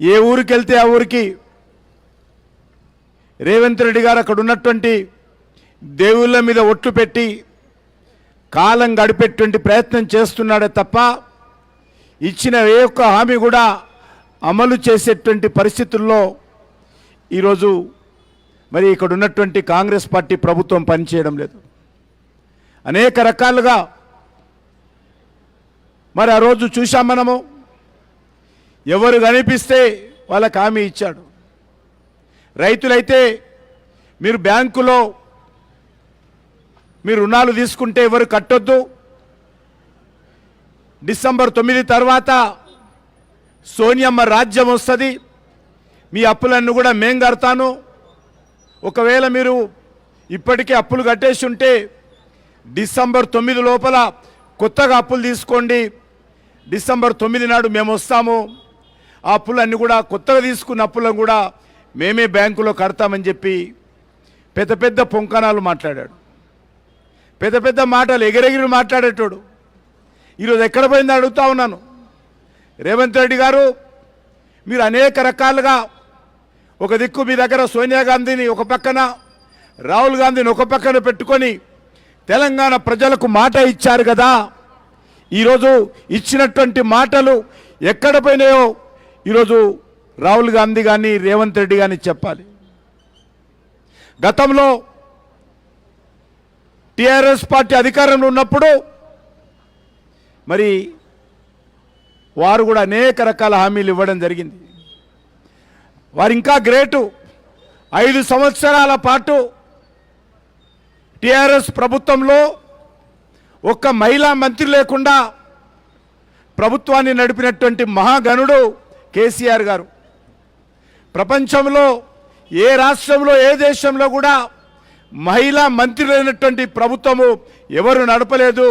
ఏ ఊరికి వెళ్తే ఆ ఊరికి? రేవంత్ రెడ్డి గారు అక్కడ ఉన్నటువంటి దేవుళ్ళ మీద ఒట్లు పెట్టి కాలం గడిపేటువంటి ప్రయత్నం చేస్తున్నాడే తప్ప ఇచ్చిన ఏ ఒక్క హామీ కూడా అమలు చేసేటువంటి పరిస్థితుల్లో ఈరోజు మరి ఇక్కడ ఉన్నటువంటి కాంగ్రెస్ పార్టీ ప్రభుత్వం పనిచేయడం లేదు. అనేక రకాలుగా మరి ఆ రోజు చూసాం మనము. ఎవరు కనిపిస్తే వాళ్ళకి హామీ ఇచ్చాడు. రైతులైతే మీరు బ్యాంకులో మీరు రుణాలు తీసుకుంటే ఎవరు కట్టొద్దు. డిసెంబర్ తొమ్మిది తర్వాత సోనియమ్మ రాజ్యం వస్తుంది. మీ అప్పులన్నీ కూడా మేం కడతాను. ఒకవేళ మీరు ఇప్పటికే అప్పులు కట్టేసి ఉంటే డిసెంబర్ తొమ్మిది లోపల కొత్తగా అప్పులు తీసుకోండి. డిసెంబర్ తొమ్మిది నాడు మేము వస్తాము. ఆ అప్పులన్నీ కూడా కొత్తగా తీసుకున్న అప్పులను కూడా మేమే బ్యాంకులో కడతామని చెప్పి పెద్ద పెద్ద పొంకణాలు మాట్లాడాడు. పెద్ద పెద్ద మాటలు ఎగిరెగిరి మాట్లాడేటోడు. ఈరోజు ఎక్కడ పోయిందో అడుగుతా ఉన్నాను. రేవంత్ రెడ్డి గారు మీరు అనేక రకాలుగా ఒక దిక్కు మీ దగ్గర సోనియా గాంధీని ఒక పక్కన రాహుల్ గాంధీని ఒక పక్కన పెట్టుకొని తెలంగాణ ప్రజలకు మాట ఇచ్చారు కదా. ఈరోజు ఇచ్చినటువంటి మాటలు ఎక్కడ పోయినాయో ఈరోజు రాహుల్ గాంధీ కానీ రేవంత్ రెడ్డి కానీ చెప్పాలి. గతంలో టిఆర్ఎస్ పార్టీ అధికారంలో ఉన్నప్పుడు మరి వారు కూడా అనేక రకాల హామీలు ఇవ్వడం జరిగింది. వారు ఇంకా గ్రేటు. ఐదు సంవత్సరాల పాటు టిఆర్ఎస్ ప్రభుత్వంలో ఒక్క మహిళా మంత్రి లేకుండా ప్రభుత్వాన్ని నడిపినటువంటి మహాగణుడు కేసీఆర్ గారు. ప్రపంచంలో ఏ రాష్ట్రంలో ఏ దేశంలో కూడా మహిళా మంత్రి లేనటువంటి ప్రభుత్వము ఎవరు నడపలేదు.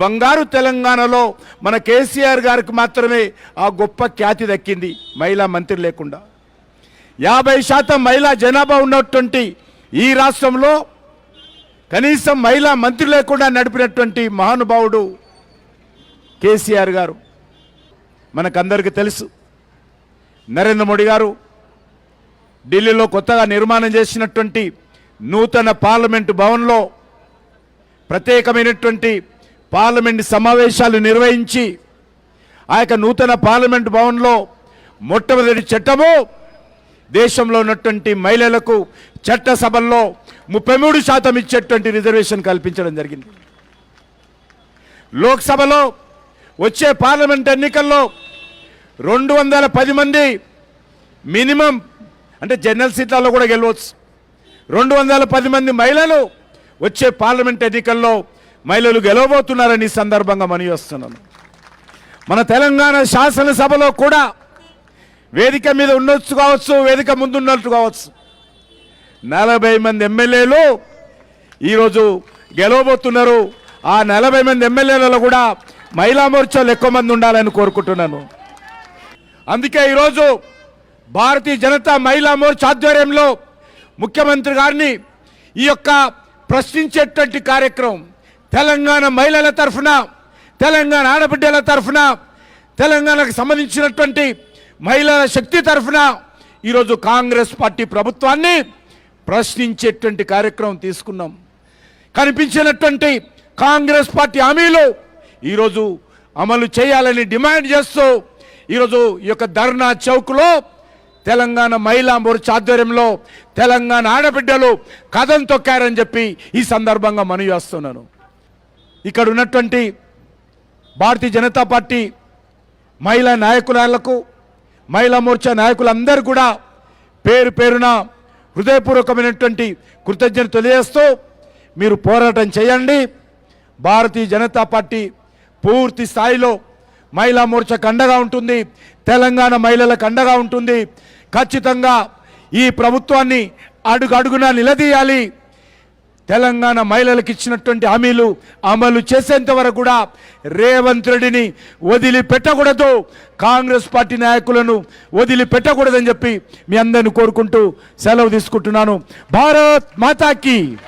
బంగారు తెలంగాణలో మన కేసీఆర్ గారికి మాత్రమే ఆ గొప్ప ఖ్యాతి దక్కింది మహిళా మంత్రి లేకుండా. యాభై శాతం మహిళా జనాభా ఉన్నటువంటి ఈ రాష్ట్రంలో కనీసం మహిళా మంత్రి లేకుండా నడిపినటువంటి మహానుభావుడు కేసీఆర్ గారు. మనకందరికీ తెలుసు నరేంద్ర మోడీ గారు ఢిల్లీలో కొత్తగా నిర్మాణం చేసినటువంటి నూతన పార్లమెంటు భవన్లో ప్రత్యేకమైనటువంటి పార్లమెంట్ సమావేశాలు నిర్వహించి ఆ యొక్క నూతన పార్లమెంట్ భవన్లో మొట్టమొదటి చట్టము దేశంలో ఉన్నటువంటి మహిళలకు చట్టసభల్లో ముప్పై మూడు శాతం ఇచ్చేటువంటి రిజర్వేషన్ కల్పించడం జరిగింది. లోక్సభలో వచ్చే పార్లమెంట్ ఎన్నికల్లో రెండు వందల పది మంది మినిమం అంటే జనరల్ సీట్లలో కూడా గెలవచ్చు. రెండు వందల పది మంది మహిళలు వచ్చే పార్లమెంట్ ఎన్నికల్లో మహిళలు గెలవబోతున్నారని ఈ సందర్భంగా మనవి వస్తున్నాను మన తెలంగాణ శాసనసభలో కూడా వేదిక మీద ఉండొచ్చు కావచ్చు వేదిక ముందున్నట్టు కావచ్చు. నలభై మంది ఎమ్మెల్యేలు ఈరోజు గెలవబోతున్నారు. ఆ నలభై మంది ఎమ్మెల్యేలలో కూడా మహిళా మోర్చాలు ఎక్కువ మంది ఉండాలని కోరుకుంటున్నాను. అందుకే ఈరోజు భారతీయ జనతా మహిళా మోర్చా ఆధ్వర్యంలో ముఖ్యమంత్రి గారిని ఈ యొక్క ప్రశ్నించేటువంటి కార్యక్రమం తెలంగాణ మహిళల తరఫున తెలంగాణ ఆడబిడ్డల తరఫున తెలంగాణకు సంబంధించినటువంటి మహిళల శక్తి తరఫున ఈరోజు కాంగ్రెస్ పార్టీ ప్రభుత్వాన్ని ప్రశ్నించేటువంటి కార్యక్రమం తీసుకున్నాం. కనిపించినటువంటి కాంగ్రెస్ పార్టీ హామీలు ఈరోజు అమలు చేయాలని డిమాండ్ చేస్తూ ఈరోజు ఈ యొక్క ధర్నా చౌక్లో తెలంగాణ మహిళా మోర్చా ఆధ్వర్యంలో తెలంగాణ ఆడబిడ్డలు కథం తొక్కారని చెప్పి ఈ సందర్భంగా మనవి చేస్తున్నాను. ఇక్కడ ఉన్నటువంటి భారతీయ జనతా పార్టీ మహిళా నాయకురాళ్ళకు మహిళా మోర్చా నాయకులందరూ కూడా పేరు పేరున హృదయపూర్వకమైనటువంటి కృతజ్ఞత తెలియజేస్తూ మీరు పోరాటం చేయండి. భారతీయ జనతా పార్టీ పూర్తి స్థాయిలో మహిళా మోర్చా కండగా ఉంటుంది. తెలంగాణ మహిళలకు అండగా ఉంటుంది. ఖచ్చితంగా ఈ ప్రభుత్వాన్ని అడుగు అడుగున నిలదీయాలి. తెలంగాణ మహిళలకు ఇచ్చినటువంటి హామీలు అమలు చేసేంత వరకు కూడా రేవంత్ రెడ్డిని వదిలిపెట్టకూడదు. కాంగ్రెస్ పార్టీ నాయకులను వదిలిపెట్టకూడదని చెప్పి మీ అందరిని కోరుకుంటూ సెలవు తీసుకుంటున్నాను. భారత్ మాతాకి.